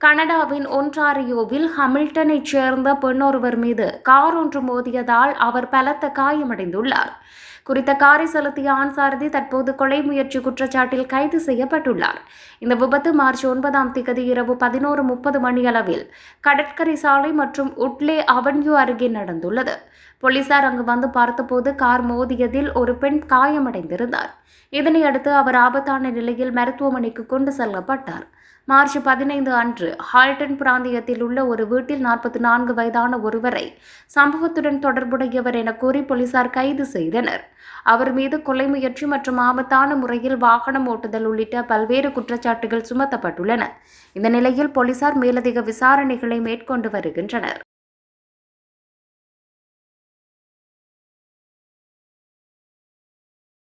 கனடாவின் ஒன்றாரியோவில் ஹமில்டனைச் சேர்ந்த பெண்ணொருவர் மீது கார் ஒன்று மோதியதால் அவர் பலத்த காயமடைந்துள்ளார். குறித்த காரை செலுத்திய ஆண் சாரதி தற்போது கொலை முயற்சி குற்றச்சாட்டில் கைது செய்யப்பட்டுள்ளார். இந்த விபத்து மார்ச் ஒன்பதாம் திகதி இரவு பதினோரு முப்பது மணியளவில் கடற்கரை சாலை மற்றும் உட்லே அவென்யூ அருகே நடந்துள்ளது. போலீசார் அங்கு வந்து பார்த்தபோது கார் மோதியதில் ஒரு பெண் காயமடைந்திருந்தார். இதனையடுத்து அவர் ஆபத்தான நிலையில் மருத்துவமனைக்கு கொண்டு செல்லப்பட்டார். மார்ச் பதினைந்து அன்று ஹால்டன் பிராந்தியத்தில் உள்ள ஒரு வீட்டில் நாற்பத்தி நான்கு வயதான ஒருவரை சம்பவத்துடன் தொடர்புடையவர் என கூறி போலீசார் கைது செய்தனர். அவர் மீது கொலை முயற்சி மற்றும் ஆபத்தான முறையில் வாகனம் ஓட்டுதல் உள்ளிட்ட பல்வேறு குற்றச்சாட்டுகள் சுமத்தப்பட்டுள்ளன. இந்த நிலையில் போலீசார் மேலதிக விசாரணைகளை மேற்கொண்டு வருகின்றனர்.